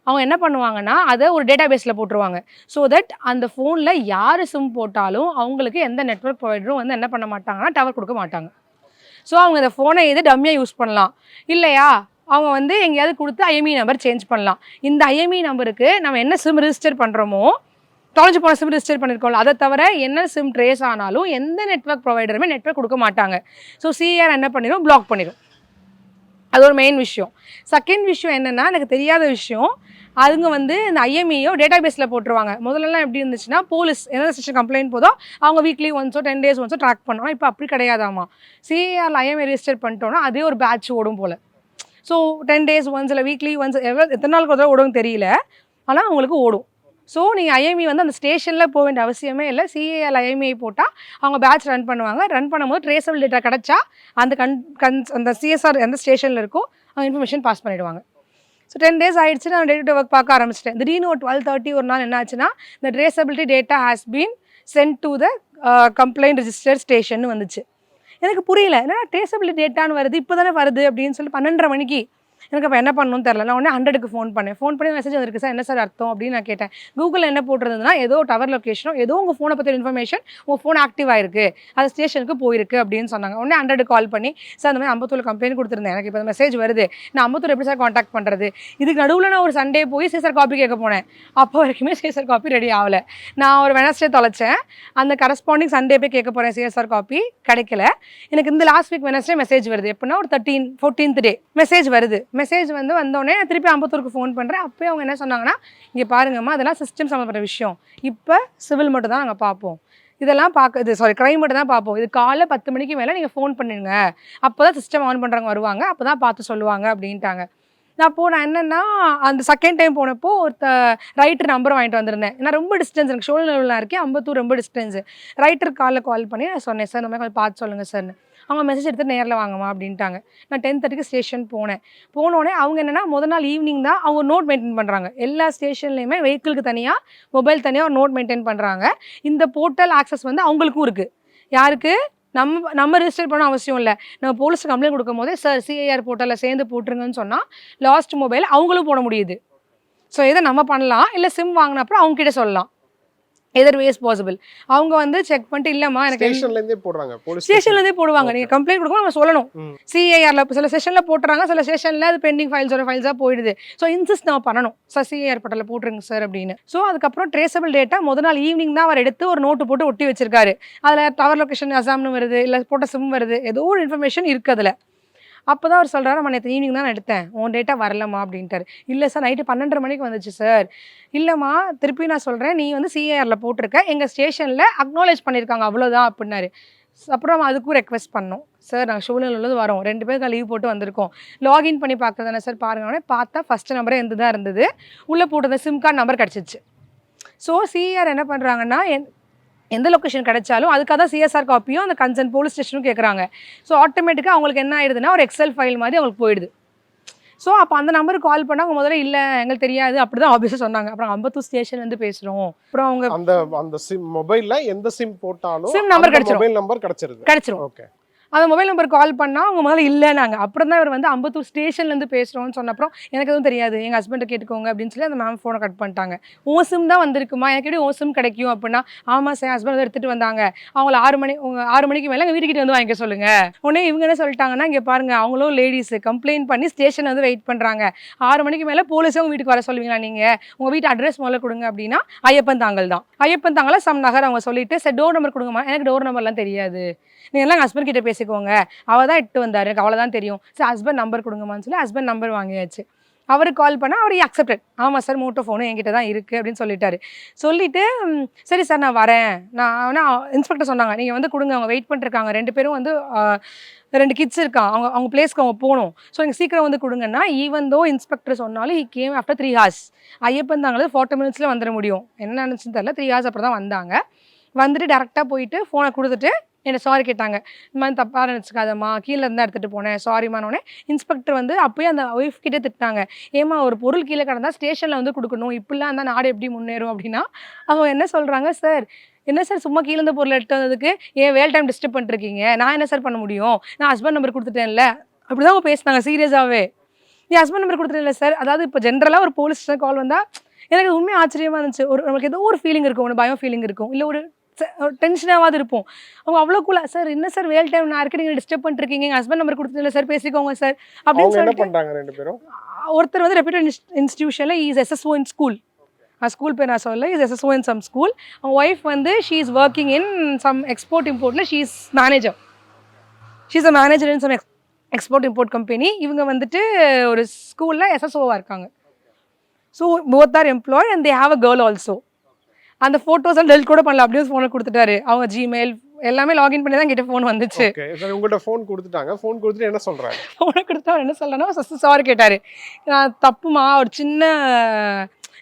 அவங்க என்ன பண்ணுவாங்கன்னா அதை ஒரு டேட்டா பேஸில் போட்டுருவாங்க. ஸோ தட் அந்த ஃபோனில் யார் சிம் போட்டாலும் அவங்களுக்கு எந்த நெட்ஒர்க் ப்ரொவைடரும் வந்து என்ன பண்ண மாட்டாங்கன்னா டவர் கொடுக்க மாட்டாங்க. ஸோ அவங்க அந்த ஃபோனை எது டம்மியாக யூஸ் பண்ணலாம். இல்லையா? அவங்க வந்து எங்கேயாவது கொடுத்து ஐஎம்இ நம்பர் சேஞ்ச் பண்ணலாம். இந்த ஐஎம்இ நம்பருக்கு நம்ம என்ன சிம் ரிஜிஸ்டர் பண்ணுறோமோ தொலைஞ்சு போன சிம் ரிஜிஸ்டர் பண்ணியிருக்கோம்ல அதை தவிர என்ன சிம் ட்ரேஸ் ஆனாலும் எந்த நெட்ஒர்க் ப்ரொவைடருமே நெட்ஒர்க் கொடுக்க மாட்டாங்க. ஸோ சிஆர் என்ன பண்ணிடும் பிளாக் பண்ணிடும் அது ஒரு மெயின் விஷயம். செகண்ட் விஷயம் என்னென்னா எனக்கு தெரியாத விஷயம் அதுங்க வந்து இந்த ஐஎம்இயோ டேட்டா பேஸில் போட்டுருவாங்க. முதல்லலாம் எப்படி இருந்துச்சுன்னா போலீஸ் எந்த ஸ்டேஷன் கம்ப்ளைண்ட் போதோ அவங்க வீக்லி ஒன்ஸோ டென் டேஸ் ஒன்ஸோ ட்ராக் பண்ணோம் இப்போ அப்படி கிடையாதாமா. சிஏஆரில் ஐஎம்ஐ ரெஜிஸ்டர் பண்ணிட்டோம்னா அதே ஒரு பேட்ச் ஓடும் போல். ஸோ டென் டேஸ் ஒன்ஸ் இல்லை வீக்லி ஒன்ஸ் எவ்வளோ எத்தனை நாளுக்கு ஒரு தடவை ஓடும் தெரியல. ஆனால் அவங்களுக்கு ஓடும். ஸோ நீங்கள் ஐஎம்இ வந்து அந்த ஸ்டேஷனில் போக வேண்டிய அவசியமே இல்லை. சிஏஎல் ஐஎம்இ போட்டால் அவங்க பேட்ச் ரன் பண்ணுவாங்க. ரன் பண்ணும்போது ட்ரேசபிள் டேட்டா கிடச்சா அந்த கன் கன் அந்த சிஎஸ்ஆர் எந்த ஸ்டேஷனில் இருக்கோ அவங்க இன்ஃபர்மேஷன் பாஸ் பண்ணிவிடுவாங்க ஸோ டென் டேஸ் ஆயிடுச்சு நான் டே டு ஒர்க் பார்க்க ஆரம்பிச்சிட்டேன். திடீர்னு ஒரு டுவெல் தேர்ட்டி ஒரு நாள் என்ன ஆச்சுன்னா இந்த traceability data has been sent to the complaint register station வந்துச்சு. எனக்கு புரியல. என்ன ட்ரேசபிலிட்டி டேட்டான்னு வருது? இப்போ தானே வருது அப்படின்னு சொல்லி பன்னெண்டரை மணிக்கு எனக்கு அப்போ என்ன பண்ணணும்னு தெரில நான் உடனே ஹண்ட்ரடுக்கு ஃபோன் பண்ணேன். ஃபோன் பண்ணி மெசேஜ் வந்திருக்கு. சார் என்ன சார் அர்த்தம்? அப்படின்னு நான் கேட்டேன். கூகுளில் என்ன போட்டிருந்ததுன்னா ஏதோ டவர் லொக்கேஷனோ ஏதோ உங்கள் ஃபோனை பற்றி இன்ஃபர்மேஷன் உங்கள் ஃபோன் ஆக்டிவ் ஆயிருக்கு. அது ஸ்டேஷனுக்கு போயிருக்கு அப்படின்னு சொன்னாங்க. உடனே ஹண்ட்ரடு கால் பண்ணி சார் அந்த மாதிரி அம்பத்தூர் கம்ப்ளைண்ட் கொடுத்துருந்தேன். எனக்கு இப்போ மெசேஜ் வருது. நான் அம்பத்தூர் எப்படி சார் காண்டாக்ட் பண்ணுறது இதுக்கு நடுவில் நான் ஒரு சண்டே போய் சேசர் காப்பி கேட்க போனேன். அப்போ வரைக்குமே சேசர் காப்பி ரெடி ஆகலை. நான் ஒரு வெனஸ்டே தொலைச்சேன். அந்த கரஸ்பாண்டிங் சண்டே போய் கேட்க போகிறேன் சிஎஸ்ஆர் காப்பி கிடைக்கல. எனக்கு இந்த லாஸ்ட் வீக் வெனஸ்டே மெசேஜ் வருது. எப்படின்னா ஒரு தேர்ட்டீன் ஃபோர்டீன்த் டே மெசேஜ் வருது. மெசேஜ் வந்து வந்தோடனே நான் திருப்பி அம்பத்தூருக்கு ஃபோன் பண்ணுறேன் அப்போயே அவங்க என்ன சொன்னாங்கன்னா இங்கே பாருங்கம்மா அதெல்லாம் சிஸ்டம் சம்மந்தப்பட்ட விஷயம். இப்போ சிவில் மட்டும் தான் நாங்கள் பார்ப்போம். இதெல்லாம் பார்க்க இது சாரி க்ரைம் மட்டும் தான் பார்ப்போம். இது காலைல பத்து மணிக்கு மேலே நீங்கள் ஃபோன் பண்ணுங்க. அப்போ தான் சிஸ்டம் ஆன் பண்ணுறவங்க வருவாங்க. அப்போ தான் பார்த்து சொல்லுவாங்க அப்படின்ட்டாங்க. நான் அப்போது நான் என்னென்னா அந்த செகண்ட் டைம் போனப்போ ஒருத்த ரைட்டர் நம்பர் வாங்கிட்டு வந்திருந்தேன். நான் ரொம்ப டிஸ்டன்ஸ் எனக்கு ஷோல்டரில் இருக்கேன் அம்பத்தூர் ரொம்ப டிஸ்டன்ஸ் ரைட்டர் காலில் கால் பண்ணி நான் சொன்னேன் சார் நம்ம கால் கொஞ்சம் பார்த்து சொல்லுங்கள் சார்னு. அவங்க மெசேஜ் எடுத்து நேரில் வாங்கம்மா அப்படின்ட்டாங்க. நான் டென் தேர்ட்டிக்கு ஸ்டேஷன் போனேன். போனோடனே அவங்க என்னென்னா முத நாள் ஈவினிங் தான் அவங்க நோட் மெயின்டைன் பண்ணுறாங்க எல்லா ஸ்டேஷன்லேயுமே வெஹிக்கிளுக்கு தனியாக மொபைல் தனியாக ஒரு நோட் மெயின்டைன் பண்ணுறாங்க இந்த போர்ட்டல் ஆக்சஸ் வந்து அவங்களுக்கும் இருக்குது யாருக்கு? நம்ம நம்ம ரிஜிஸ்டர் பண்ண அவசியம் இல்லை. நம்ம போலீஸ் கம்ப்ளைண்ட் கொடுக்கும் போதே சார் சிஐஆர் போர்ட்டலில் சேர்ந்து போட்டுருங்கன்னு சொன்னால் லாஸ்ட் மொபைல் அவங்களும் போட முடியுது. ஸோ இதை நம்ம பண்ணலாம். இல்லை சிம் வாங்கினப்பறம் அவங்ககிட்ட அவங்க சொல்லலாம். எதர் வேஸ் பாசிபிள் அவங்க வந்து செக் பண்ணிட்டு இல்லைம்மா எனக்கு ஸ்டேஷன்ல இருந்தே போடுறாங்க போலீஸ் ஸ்டேஷன்லேருந்தே போடுவாங்க. நீங்கள் கம்ப்ளைண்ட் கொடுக்கும் நம்ம சொல்லணும். ம். சிஏஆரில் சில செஷனில் போட்டுறாங்க சில செஷனில் அது பெண்டிங் ஃபைல்ஸோட ஃபைல்ஸாக போயிடுது. ஸோ இன்சிஸ்ட் நம்ம பண்ணணும். சார் சிஏஆர் பட்டலில் போட்டுருங்க சார் அப்படின்னு. ஸோ அதுக்கப்புறம் ட்ரேசபிள் டேட்டா முத நாள் ஈவினிங் தான் அவர் எடுத்து ஒரு நோட்டு போட்டு ஒட்டி வச்சிருக்காரு. அதில் டவர் லொகேஷன் அசாம்னு வருது இல்லை போட்ட சிம் வருது. ஏதோ ஒரு இன்ஃபர்மேஷன் இருக்குது அதில். அப்போ தான் அவர் சொல்கிறாரு நம்ம நேற்று ஈவினிங் தான் நான் எடுத்தேன். உன் டேட்டாக வரலம்மா அப்படின்ட்டு இல்லை சார் நைட்டு பன்னெண்டரை மணிக்கு வந்துச்சு சார் இல்லைம்மா திருப்பி நான் சொல்கிறேன் நீ வந்து சிஏஆரில் போட்டிருக்க. எங்கள் ஸ்டேஷனில் அக்னாலேஜ் பண்ணியிருக்காங்க அவ்வளோதான் அப்படின்னாரு. அப்புறம் அதுக்கும் ரெக்வெஸ்ட் பண்ணோம். சார் நாங்கள் ஷூலில் வரோம். ரெண்டு பேருக்கு லீவ் போட்டு வந்திருக்கோம். லாகின் பண்ணி பார்க்குறது தானே சார் பாருங்க உடனே பார்த்தா ஃபஸ்ட்டு நம்பரே இருந்து தான் இருந்தது. உள்ளே போட்டிருந்த சிம் கார்டு நம்பர் கிடச்சிச்சு. ஸோ சிஆர் என்ன பண்ணுறாங்கன்னா என் எந்த லொக்கேஷன் கிடைச்சாலும் அதுக்காக தான் சிஎஸ்ஆர் காப்பியும் அந்த கன்சர்ன் போலீஸ் ஸ்டேஷனும் கேட்குறாங்க ஸோ ஆட்டோமேட்டிக்காக அவங்களுக்கு என்ன ஆயிடுதுன்னா ஒரு எக்ஸல் ஃபைல் மாதிரி அவங்களுக்கு போயிடுது. ஸோ அப்போ அந்த நம்பருக்கு கால் பண்ணால் அவங்க முதல்ல இல்லை எங்களுக்கு தெரியாது. அப்படி தான் ஆஃபீஸாக சொன்னாங்க. அப்புறம் அம்பத்தூர் ஸ்டேஷன்லேருந்து பேசுகிறோம் அப்புறம் அவங்க அந்த அந்த சிம் மொபைல்ல எந்த சிம் போட்டாலும் SIM number கிடைச்சிரும். மொபைல் நம்பர் கிடைச்சிருது. கிடச்சிரும். ஓகே அந்த மொபைல் நம்பர் கால் பண்ணால் அவங்க முதல்ல இல்லைனாங்க அப்புறம் தான் இவர் வந்து அம்பத்தூர் ஸ்டேஷன்லேருந்து பேசுகிறோன்னு சொன்ன அப்புறம் எனக்கு எதுவும் தெரியாது. எங்கள் ஹஸ்பண்டை கேட்டுக்கோங்க அப்படின்னு சொல்லி அந்த மேம் ஃபோனை கட் பண்ணிட்டாங்க. ஓ சிம் தான் வந்திருக்குமா? எனக்கு எப்படி ஓ சிம் கிடைக்கும் அப்படின்னா ஆமாம் சார் ஹஸ்பண்ட் எடுத்துகிட்டு வந்தாங்க. அவங்கள ஆறு மணி உங்கள் ஆறு மணிக்கு மேலே எங்கள் வீட்டுக்கிட்ட வந்து வாங்கிக்க சொல்லுங்கள் உடனே இவங்க என்ன சொல்லிட்டாங்கன்னா இங்கே பாருங்கள் அவங்களும் லேடிஸ் கம்ப்ளைண்ட் பண்ணி ஸ்டேஷன் வந்து வெயிட் பண்ணுறாங்க ஆறு மணிக்கு மேலே போலீஸே உங்கள் வீட்டுக்கு வர சொல்லுவீங்களா நீங்கள் உங்கள் வீட்டு அட்ரஸ் முதல்ல கொடுங்க அப்படின்னா ஐயப்பன் தாங்கல் தான். ஐயப்பன் தாங்கல சம் நகர் அவங்க சொல்லிட்டு சரி டோர் நம்பர் கொடுங்கம்மா. எனக்கு டோர் நம்பர்லாம் தெரியாது. நீங்கள் எல்லாம் ஹஸ்பண்ட் கிட்ட பேசிக்கோங்க. அவள் தான் இட்டு வந்தார். எனக்கு தான் தெரியும். சரி ஹஸ்பண்ட் நம்பர் கொடுங்கம்மான்னு சொல்லி ஹஸ்பண்ட் நம்பர் வாங்கியாச்சு. அவருக்கு கால் பண்ணால் அவர் அக்செப்டட் ஆமாம் சார் மோட்டோ ஃபோனு என்கிட்ட தான் இருக்குது அப்படின்னு சொல்லிட்டாரு. சொல்லிட்டு சரி சார் நான் வரேன். நான் ஆனால் இன்ஸ்பெக்டர் சொன்னாங்க. நீங்கள் வந்து கொடுங்க. அவங்க வெயிட் பண்ணிருக்காங்க ரெண்டு பேரும் வந்து ரெண்டு கிட்ஸ் இருக்கான் அவங்க அவங்க பிளேஸ்க்கு அவங்க போகணும். ஸோ எங்கள் சீக்கிரம் வந்து கொடுங்கன்னா ஈவன் தோ இன்ஸ்பெக்டர் சொன்னாலும் he came after three hours Ayyappan தாங்களே ஃபார்ட்டி மினிட்ஸில் வந்துட முடியும். என்ன நினச்சுன்னு தெரியல. த்ரீ ஹார்ஸ் அப்புறம் தான் வந்தாங்க. வந்துட்டு டேரெக்டாக போயிட்டு ஃபோனை கொடுத்துட்டு என்னை சாரி கேட்டாங்க. இந்த மாதிரி தப்பாக நினச்சிக்காதம்மா. கீழே இருந்தால் எடுத்துகிட்டு போனேன். சாரிமானோடனே இன்ஸ்பெக்டர் வந்து அப்போயே அந்த ஒய்ஃப் கிட்டே திட்டினாங்க. ஏமா ஒரு பொருள் கீழே கிடந்தா ஸ்டேஷனில் வந்து கொடுக்கணும். இப்படிலாம் இருந்தால் நாடு எப்படி முன்னேறும் அப்படின்னா அவங்க என்ன சொல்கிறாங்க சார் என்ன சார் சும்மா கீழே இருந்த பொருள் எடுத்து வந்ததுக்கு ஏன் வேல் டைம் டிஸ்டர்ப் பண்ணிருக்கீங்க நான் என்ன சார் பண்ண முடியும்? நான் ஹஸ்பண்ட் நம்பர் கொடுத்துட்டேன்ல. அப்படி தான் அவங்க பேசினாங்க சீரியஸாகவே நீ ஹஸ்பண்ட் நம்பர் கொடுத்துட்டேன்ல சார் அதாவது இப்போ ஜென்ரலாக ஒரு போலீஸ் ஸ்டேஷன் கால் வந்தால் எனக்கு உண்மையாக ஆச்சரியமாக இருந்துச்சு. ஒரு நமக்கு ஏதோ ஒரு ஃபீலிங் இருக்கும். ஒரு பயம் ஃபீலிங் இருக்கும். இல்லை ஒரு டென்ஷனாவது இருப்போம். அவங்க அவ்வளோ கூலா சார் என்ன சார் வேல் டைம் நான் இருக்கு நீங்கள் டிஸ்டர்ப் பண்ணிருக்கீங்க எங்கள் ஹஸ்பண்ட் நம்பர் கொடுத்துட்டேன்ல சார் பேசிக்கோங்க சார். அப்படின்னு சொல்லிட்டு பண்றாங்க ரெண்டு பேரும்? ஒருத்தர் வந்து reputed இன்ஸ்டியூஷனில் is SSO in school school பேர் நான் சொல்ல is SSO in some school அவங்க ஒய்ஃப் வந்து she is working in some export இம்போர்ட்டில் she is manager she is a manager in some export import company இவங்க வந்துட்டு ஒரு ஸ்கூலில் எஸ்எஸ்ஓவாக இருக்காங்க. So both are employ and they have a girl also அந்த photos எல்லாம் டெலிட் கூட பண்ணல. அப்படியே ஃபோனை கொடுத்துட்டாரு. அவங்க ஜிமெயில் எல்லாமே லாகின் பண்ணி தான் கிட்ட ஃபோன் வந்துச்சு. உங்கள்கிட்ட ஃபோன் கொடுத்துட்டாங்க. ஃபோன் கொடுத்துட்டு என்ன சொல்றாங்க ஃபோனை கொடுத்து அவர் என்ன சொல்லனா ஃபஸ்ட்டு சாரி கேட்டார். நான் தப்புமா ஒரு சின்ன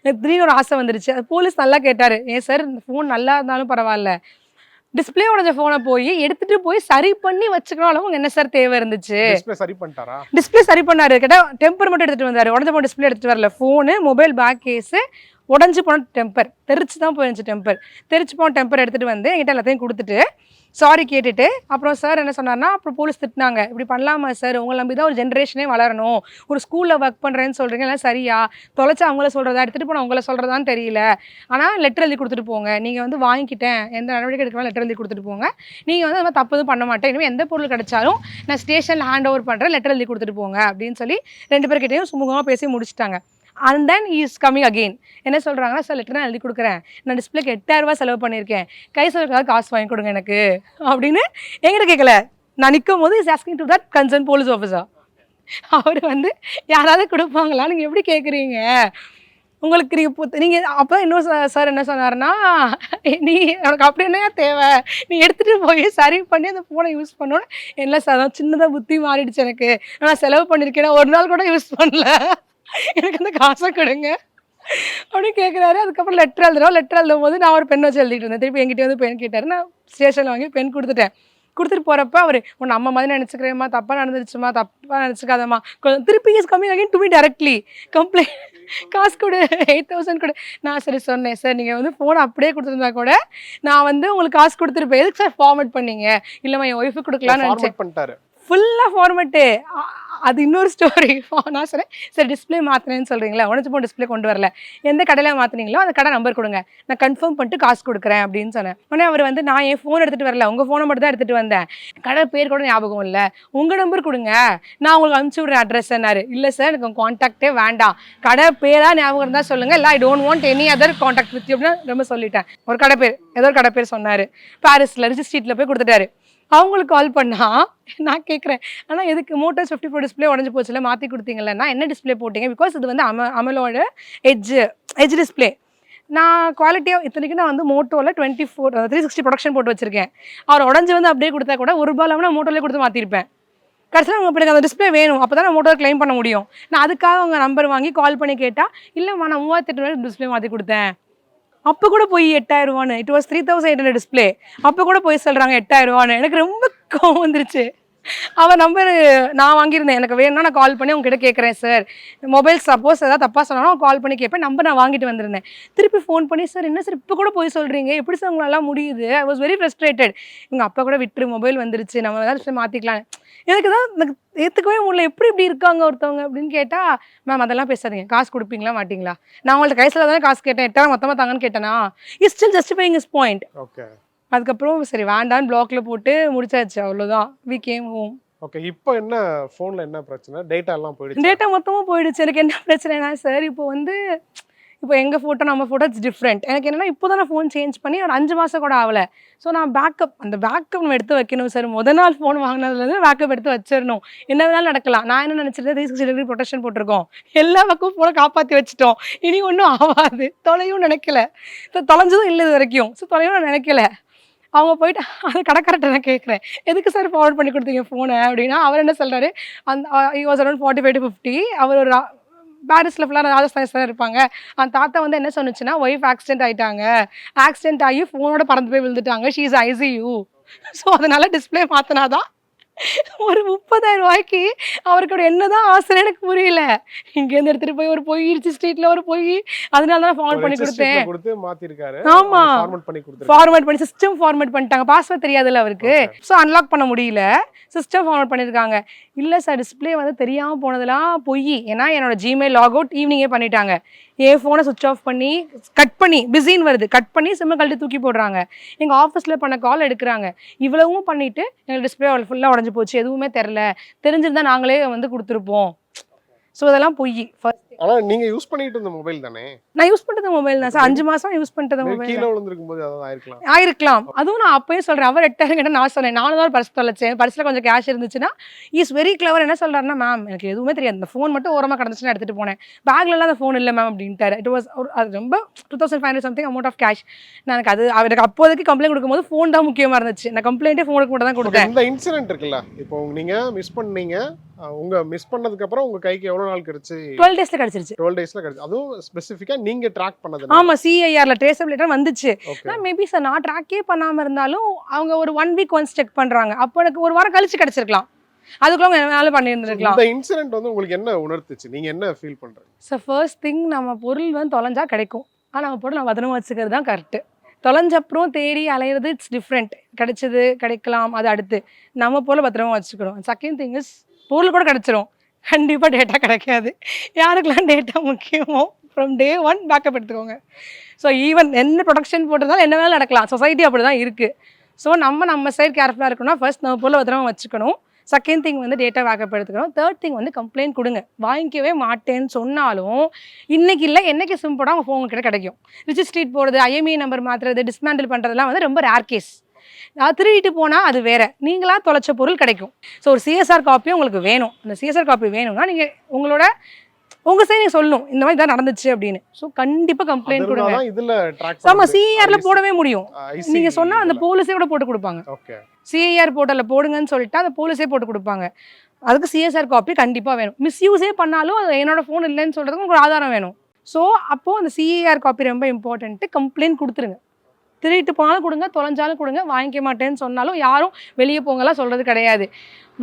எனக்கு திடீர்னு ஒரு ஆசை வந்துருச்சு. அது போலீஸ் நல்லா கேட்டார். ஏன் சார் இந்த ஃபோன் நல்லா இருந்தாலும் பரவாயில்ல. டிஸ்பிளே உடஞ்ச ஃபோனை போய் எடுத்துட்டு போய் சரி பண்ணி வச்சுக்கணும் அளவு என்ன சார் தேவை இருந்துச்சு? டிஸ்பிளே சரி பண்ணிட்டாரா? டிஸ்பிளே சரி பண்ணாரு. கேட்டா டெம்பர் மட்டும் எடுத்துட்டு வந்தாரு. உடஞ்ச போன டிஸ்பிளே எடுத்துட்டு வரல. ஃபோனு மொபைல் பேக் கேஸு உடஞ்சி போன டெம்பர் தெரிச்சு தான் போயிருந்துச்சு டெம்பர் தெரிச்சு போன டெம்பர் எடுத்துகிட்டு வந்து என்கிட்ட எல்லாத்தையும் கொடுத்துட்டு சாரி கேட்டுட்டு அப்புறம் சார் என்ன சொன்னார்னா அப்புறம் போலீஸ் திட்டினாங்க. இப்படி பண்ணலாமா சார் உங்களை நம்பி தான் ஒரு ஜென்ரேஷனே வளரணும். ஒரு ஸ்கூலில் ஒர்க் பண்ணுறேன்னு சொல்கிறீங்க எல்லாம் சரியா? தொலைச்சி அவங்கள சொல்கிறதா எடுத்துகிட்டு போன அவங்கள சொல்கிறதான்னு தெரியல. ஆனால் லெட்டர் எழுதி கொடுத்துட்டு போங்க. நீங்கள் வந்து வாங்கிக்கிட்டேன். எந்த நடவடிக்கை எடுக்கலாம் லெட்டர் எழுதி கொடுத்துட்டு போங்க. நீங்கள் வந்து அந்த மாதிரி தப்பு எதுவும் பண்ண மாட்டேன். இனிமேல் எந்த பொருள் கிடைச்சாலும் நான் ஸ்டேஷனில் ஹேண்ட் ஓவர் பண்ணுறேன் லெட்டர் எழுதி கொடுத்துட்டு போங்க அப்படின்னு சொல்லி ரெண்டு பேர்கிட்டையும் சுமூகமாக பேசி முடிச்சிட்டாங்க. And then is coming again என்ன சொல்கிறாங்கன்னா சார் லெட்டர் நான் எழுதி கொடுக்குறேன் நான் டிஸ்பிளேக்கு எட்டாயிரம் ரூபாய் செலவு பண்ணியிருக்கேன். கை சொல்லுறதுக்காக காசு வாங்கி கொடுங்க எனக்கு. அப்படின்னு எங்கிட்ட கேட்கல நான் நிற்கும் போது is asking to that concern police officer அவர் வந்து யாராவது கொடுப்பாங்களா? நீங்கள் எப்படி கேட்குறீங்க உங்களுக்கு நீங்கள் புத்த நீங்கள் அப்போ இன்னும் சார் என்ன சொன்னார்னா நீ உனக்கு அப்படி என்ன தேவை? நீ எடுத்துகிட்டு போய் சரி பண்ணி அந்த ஃபோனை யூஸ் பண்ணோன்னு. இல்லை சார் சின்னதாக புத்தி மாறிடுச்சு எனக்கு. நான் செலவு பண்ணியிருக்கேன். ஒரு நாள் கூட யூஸ் பண்ணல. எனக்கு அந்த காசை கொடுங்க. அப்படின்னு கேட்குறாரு அதுக்கப்புறம் லெட்டர் எழுதுறோம். லெட்டர் எழுதும் போது நான் ஒரு பென் வச்சு எழுதிட்டு இருந்தேன். திருப்பி என்கிட்ட வந்து பென் கேட்டார். நான் ஸ்டேஷனில் வாங்கி பென் கொடுத்துட்டேன். கொடுத்துட்டு போகிறப்ப அவர் உன் அம்மா மாதிரி நினச்சிக்கிறேம்மா. தப்பாக நடந்துருச்சுமா தப்பாக நினச்சிக்காதம்மா. திருப்பி is coming again to me directly complaint காசு கொடு. எயிட் தௌசண்ட் கொடு. நான் சரி சொன்னேன் சார் நீங்கள் வந்து ஃபோன் அப்படியே கொடுத்துருந்தா கூட நான் வந்து உங்களுக்கு காசு கொடுத்துருப்பேன் எதுக்கு சார் ஃபார்மேட் பண்ணீங்க? இல்லைம்மா என் கொடுக்கலான்னு நினச்சேன். ஃபார்மேட் பண்ணிட்டாரு. ஃபுல்லாக ஃபார்மெட்டு அது இன்னொரு ஸ்டோரி நான் சொன்னேன் சரி டிஸ்பிளே மாற்றினேன்னு சொல்கிறீங்களா உடச்சு போன டிஸ்பிளே கொண்டு வரல. எந்த கடையில் மாற்றினீங்களோ அந்த கடை நம்பர் கொடுங்க. நான் கன்ஃபார்ம் பண்ணிட்டு காசு கொடுக்குறேன் அப்படின்னு சொன்னேன். உடனே அவர் வந்து நான் என் ஃபோன் எடுத்துகிட்டு வரல. உங்கள் ஃபோனை மட்டும் தான் எடுத்துகிட்டு வந்தேன். கடை பேர் கூட ஞாபகம் இல்லை. உங்கள் நம்பர் கொடுங்க. நான் உங்களுக்கு அனுப்பிச்சி விட்றேன் அட்ரஸ் என்னாரு இல்லை சார் எனக்கு காண்டாக்டே வேண்டாம். கடை பேராக ஞாபகம் இருந்தால் சொல்லுங்கள் இல்லை I don't want any other contact with அப்படின்னு ரொம்ப சொல்லிட்டேன். ஒரு கடை பேர் ஏதோ ஒரு கடை பேர் சொன்னார். பாரிஸில் ரிஜிஸ்ட் ஸ்ட்ரீட்டில் போய் கொடுத்துட்டாரு. அவங்களுக்கு கால் பண்ணா நான் கேட்குறேன் ஆனால் எதுக்கு? மோட்டர் ஃபிஃப்டி ஃபோர் டிஸ்பிளே உடஞ்சி போச்சுல மாற்றி கொடுத்தீங்களன்னா என்ன டிஸ்பிளே போட்டீங்க? பிகாஸ் இது வந்து அம அமலோட எஜ்ஜு எஜ் டிஸ்பிளே நான் குவாலிட்டியாக இத்தனைக்கு நான் வந்து மோட்டோவில் twenty four three sixty production போட்டு வச்சிருக்கேன். அவர் உடஞ்சி வந்து அப்படியே கொடுத்தா கூட ஒரு ரூபாய் இல்லாமல் நான் மோட்டோலே கொடுத்து மாற்றிருப்பேன் கடைசியில் அவங்க எனக்கு அந்த டிஸ்பிளே வேணும். அப்போ தான் நான் மோட்டோர் க்ளைம் பண்ண முடியும். நான் அதுக்காக அவங்க நம்பர் வாங்கி கால் பண்ணி கேட்டால் இல்லைம்மா நான் மூவாயிரத்தி எட்டு டிஸ்பிளே மாற்றி கொடுத்தேன். அப்போ கூட போய் எட்டாயிரம் ரூபான்னு. It was three thousand eight hundred display அப்போ கூட போய் சொல்கிறாங்க எட்டாயிரம் ரூபான்னு. எனக்கு ரொம்ப கோவம் வந்துருச்சு. அவன் நம்பர் நான் வாங்கியிருந்தேன். எனக்கு வேணும்னா நான் கால் பண்ணி உங்ககிட்ட கேட்குறேன் சார் மொபைல் சப்போஸ் ஏதாவது தப்பாக சொன்னாலும் கால் பண்ணி கேட்பேன். நம்பர் நான் வாங்கிட்டு வந்திருந்தேன். திருப்பி ஃபோன் பண்ணி சார் என்ன சார் இப்போ கூட போய் சொல்கிறீங்க எப்படி சார் உங்களால முடியுது? ஐ வாஸ் வெரி ஃப்ரஸ்ட்ரேட்டட் எங்கள் அப்பா கூட விட்டுரு. மொபைல் வந்துருச்சு. நம்ம ஏதாவது மாற்றிக்கலாம் எனக்கு தான் எனக்கு ஏற்றுக்கவே முடியல. எப்படி இப்படி இருக்காங்க ஒருத்தவங்க அப்படின்னு கேட்டால் மேம் அதெல்லாம் பேசாதீங்க. காசு கொடுப்பீங்களா? மாட்டிங்களா? நான் உங்கள்ட்ட கைசில் தானே காசு கேட்டேன். எட்டாயிரம் மொத்தமாக தாங்கன்னு கேட்டேனா? Is still justifying is point okay அதுக்கப்புறம் சரி வேண்டான்னு பிளாக்ல போட்டு முடிச்சாச்சு அவ்வளோதான் வி கேம் ஹோம் ஓகே இப்போ என்ன ஃபோனில் என்ன பிரச்சனை? டேட்டா எல்லாம் போயிடுச்சு? டேட்டா மொத்தமாக போயிடுச்சு. எனக்கு என்ன பிரச்சனைனா சார் இப்போ வந்து இப்போ எங்கள் ஃபோட்டோ நம்ம ஃபோட்டோ இட்ஸ் டிஃப்ரெண்ட் எனக்கு என்னன்னா இப்போ தான் நான் ஃபோன் சேஞ்ச் பண்ணி ஒரு அஞ்சு மாதம் கூட ஆகலை. ஸோ நான் பேக்கப் அந்த பேக்கப் நம்ம எடுத்து வைக்கணும் சார் முத நாள் ஃபோன் வாங்கினதுலேருந்து பேக்கப் எடுத்து வச்சிடணும். என்ன வேணாலும் நடக்கலாம். நான் என்ன நினச்சிருந்தேன் த்ரீ சிக்ஸ்டி டிகிரி ப்ரொடெக்ஷன் போட்டிருக்கோம். எல்லா பக்கமும் ஃபோனை காப்பாற்றி வச்சிட்டோம். இனி ஒன்றும் ஆகாது. தொலையும் நினைக்கல. தொலைஞ்சதும் இல்லை இது வரைக்கும். ஸோ தொலையும் நான் நினைக்கல. அவங்க போயிட்டு அது கடைக்காரட்ட நான் கேட்குறேன். எதுக்கு சார் ஃபார்வர்ட் பண்ணி கொடுத்தீங்க ஃபோனை அப்படின்னா அவர் என்ன சொல்கிறாரு அந்த was around forty five to fifty அவர் ஒரு பாரிஸில் ஃபுல்லாக ராஜஸ்தான் தான் இருப்பாங்க. அந்த தாத்தா வந்து என்ன சொன்னுச்சுன்னா ஒய்ஃப் ஆக்சிடென்ட் ஆகிட்டாங்க ஆக்சிடென்ட் ஆகி ஃபோனோட பறந்து போய் விழுந்துட்டாங்க. ஷீ இஸ் ஐசியூ ஸோ அதனால டிஸ்பிளே மாற்றினாதான் ஒரு முப்பதாயிரம் ரூபாய்க்கு அவருக்கு என்னதான் ஆசை எனக்கு புரியல. இங்கேருந்து எடுத்துகிட்டு போய் ஒரு பொய் இருச்சு ஸ்ட்ரீட்டில் ஒரு பொய் அதனால தான் ஃபார்வர்ட் பண்ணி கொடுத்தேன். கொடுத்து மாத்திருக்காரு. ஆமா. ஃபார்மட் பண்ணி கொடுத்துருக்காரு. ஃபார்மேட் பண்ணி சிஸ்டம் ஃபார்மேட் பண்ணிட்டாங்க. பாஸ்வேர்ட் தெரியாதுல்ல அவருக்கு. ஸோ அன்லாக் பண்ண முடியல. சிஸ்டம் ஃபார்மேட் பண்ணியிருக்காங்க இல்லை சார் டிஸ்ப்ளே வந்து தெரியாமல் போனதெல்லாம் பொய். ஏன்னா என்னோட ஜிமெயில் லாக் அவுட் ஈவினிங்கே பண்ணிட்டாங்க. என் ஃபோனை சுவிச் ஆஃப் பண்ணி கட் பண்ணி பிஸின்னு வருது. கட் பண்ணி சிம்மை கழட்டி தூக்கி போடுறாங்க. எங்கள் ஆஃபீஸில் பண்ண கால் எடுக்கிறாங்க. இவ்வளவும் பண்ணிவிட்டு எங்கள் டிஸ்பிளே ஃபுல்லாக உடஞ்சி போச்சு. எதுவுமே தெரில தெரிஞ்சிருந்தால் நாங்களே வந்து கொடுத்துருப்போம். ஸோ இதெல்லாம் பொய். ஃபர்ஸ்ட் ஆனா நீங்க யூஸ் பண்ணிட்டு இருந்த மொபைல் தானே? நான் யூஸ் பண்ணுறது மொபைல் தான் சார் அஞ்சு மாதம் யூஸ் பண்ணிட்டது மொபைல் கீழே விழுந்திருக்கும் போது அதாவது ஆயிருக்கலாம். ஆயிருக்கலாம். அதுவும் நான் அப்பயே சொல்றேன். அவர் எட்டாயிரம் கேட்டால் நான் சொன்னேன். நானும் தான் பர்ஸ் தொலைச்சேன். பர்ஸில் கொஞ்சம் கேஷ் இருந்துச்சுன்னா இஸ் வெரி கிளவர் என்ன சொல்றாருன்னா மேம் எனக்கு எதுவுமே தெரியாது. இந்த ஃபோன் மட்டும் ஓரமாக கிடந்துச்சுன்னு எடுத்துட்டு போனேன். பேக்லலாம் அந்த ஃபோன் இல்லை மேம் அப்படின்ட்டாரு. இட் வாஸ் அது ரொம்ப two thousand five hundred something amount of cash நான் எனக்கு அது அவருக்கு அப்போதைக்கு கம்ப்ளைண்ட் கொடுக்கும்போது ஃபோன் தான் முக்கியமாக இருந்துச்சு. நான் கம்ப்ளைண்ட்டே ஃபோனுக்கு மட்டும் தான் கொடுத்தேன். இந்த இன்சிடென்ட் இருக்குல்ல இப்போ நீங்க மிஸ் பண்ணீங்க உங்க மிஸ் பண்ணதுக்கு அப்புறம் உங்க கைக்கு எவ்வளவு நாள் கிடைச்சு டுவெல் டேஸில் கிடச்சிருச்சு. டுவெல் டேஸ்ல கிடைச்சு அதுவும் ஸ்பெசிஃபிக்கா நீங்க ட்ராக் பண்ணது ஆமாம் சிஐஆரில் ட்ரேசபிலிட்டி வந்துச்சு. ஓகே நான் மேபி சார் நான் ட்ராக்கே பண்ணாமல் இருந்தாலும் அவங்க ஒரு ஒன் வீக் ஒன்ஸ் செக் பண்ணுறாங்க அப்போ எனக்கு ஒரு வாரம் கழிச்சு கிடச்சிருக்கலாம். அதுக்குள்ள என்னால பண்ணியிருந்துருக்கலாம். இந்த இன்சிடென்ட் வந்து உங்களுக்கு என்ன உணர்த்துச்சு? நீங்க என்ன ஃபீல் பண்றீங்க? ஸோ ஃபர்ஸ்ட் திங் நம்ம பொருள் வந்து தொலைஞ்சா கிடைக்கும். ஆனால் நம்ம பொருள் நம்ம பத்திரமா வச்சுக்கிறது தான் கரெக்டு தொலைஞ்சப்புறம் தேடி அலையிறது இட்ஸ் டிஃப்ரெண்ட் கிடைச்சது கிடைக்கலாம் அது அடுத்து. நம்ம பொருள் பத்திரமா வச்சுக்கிறோம். செகண்ட் திங் இஸ் பொருள் கூட கிடைச்சிரும். கண்டிப்பாக டேட்டா கிடைக்காது. யாருக்கெல்லாம் டேட்டா முக்கியமோ ஃப்ரம் டே ஒன் பேக்கப் எடுத்துக்கோங்க. ஸோ ஈவன் என்ன ப்ரொடக்ஷன் போட்டிருந்தாலும் என்ன வேணாலும் நடக்கலாம். சொசைட்டி அப்படி தான் இருக்குது ஸோ நம்ம நம்ம சைடு கேர்ஃபுல்லாக இருக்கணும்னா ஃபர்ஸ்ட் நம்ம பொருள் பத்திரமா வச்சுக்கணும். செகண்ட் திங் வந்து டேட்டா பேக்கப் எடுத்துக்கணும். தேர்ட் திங் வந்து கம்ப்ளைண்ட் கொடுங்க. வாங்கிக்கவே மாட்டேன்னு சொன்னாலும் இன்றைக்கி இல்லை என்றைக்கு சிம் போட அவங்க ஃபோன் கிட்ட கிடைக்கும். ரிஜிஸ்ட் ஸ்ட்ரீட் போடுறது ஐஎம்இ நம்பர் மாற்றுறது டிஸ்மேண்டில் பண்ணுறதுலாம் வந்து ரொம்ப ரேர் கேஸ் நான் திருடிட்டு போனால் அது வேற. நீங்களா தொலைச்ச பொருள் கிடைக்கும். ஸோ ஒரு சிஎஸ்ஆர் காப்பியும் உங்களுக்கு வேணும். அந்த சிஎஸ்ஆர் காப்பி வேணும்னா நீங்கள் உங்களோட உங்கள் சைடு நீங்கள் சொல்லணும். இந்த மாதிரி தான் நடந்துச்சு அப்படின்னு. ஸோ கண்டிப்பாக கம்ப்ளைண்ட் கொடுங்க. இதுல ட்ராக் ஆமாம் சிஆர்ல போடவே முடியும். நீங்க சொன்னா அந்த போலீஸே கூட போட்டு கொடுப்பாங்க. சிஐஆர் போர்ட்டலில் போடுங்கன்னு சொல்லிட்டு அந்த போலீஸே போட்டு கொடுப்பாங்க. அதுக்கு சிஎஸ்ஆர் காப்பி கண்டிப்பாக வேணும். மிஸ்யூஸே பண்ணாலும் அது என்னோட ஃபோன் இல்லைன்னு சொல்கிறதுக்கு உங்களுக்கு ஆதாரம் வேணும். ஸோ அப்போது அந்த சிஐஆர் காப்பி ரொம்ப இம்பார்ட்டன்ட்டு கம்ப்ளைண்ட் கொடுத்துருங்க. திருட்டு போனாலும் கொடுங்க தொலைஞ்சாலும் கொடுங்க வாங்கிக்க மாட்டேன்னு சொன்னாலும் யாரும் வெளியே போங்கலாம் சொல்கிறது கிடையாது.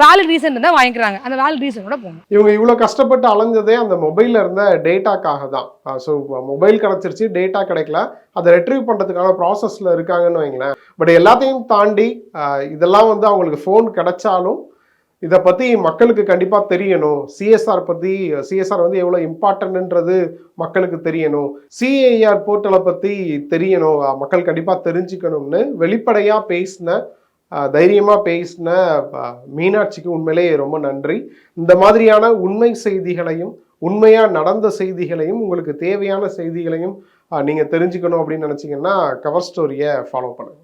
வேலிட் ரீசன் இருந்தால் வாங்கிக்கிறாங்க. அந்த வேலிட் ரீசன் கூட போங்க. இவங்க இவ்வளோ கஷ்டப்பட்டு அலைஞ்சதே அந்த மொபைலில் இருந்த டேட்டாக்காக தான். ஸோ மொபைல் கிடச்சிருச்சு டேட்டா கிடைக்கல. அதை ரெட்ரீவ் பண்ணுறதுக்கான ப்ராசஸில் இருக்காங்கன்னு வைங்களேன். பட் எல்லாத்தையும் தாண்டி இதெல்லாம் வந்து அவங்களுக்கு ஃபோன் கிடைச்சாலும் இதை பற்றி மக்களுக்கு கண்டிப்பாக தெரியணும். சிஎஸ்ஆர் பற்றி சிஎஸ்ஆர் வந்து எவ்வளோ இம்பார்ட்டன்ட்ன்றது மக்களுக்கு தெரியணும். சிஐஆர் போர்ட்டலை பற்றி தெரியணும். மக்கள் கண்டிப்பாக தெரிஞ்சுக்கணும்னு வெளிப்படையாக பேசின தைரியமாக பேசின மீனாட்சிக்கு உண்மையிலே ரொம்ப நன்றி. இந்த மாதிரியான உண்மை செய்திகளையும் உண்மையாக நடந்த செய்திகளையும் உங்களுக்கு தேவையான செய்திகளையும் நீங்கள் தெரிஞ்சுக்கணும் அப்படின்னு நினச்சிங்கன்னா கவர் ஸ்டோரியை ஃபாலோ பண்ணுங்க.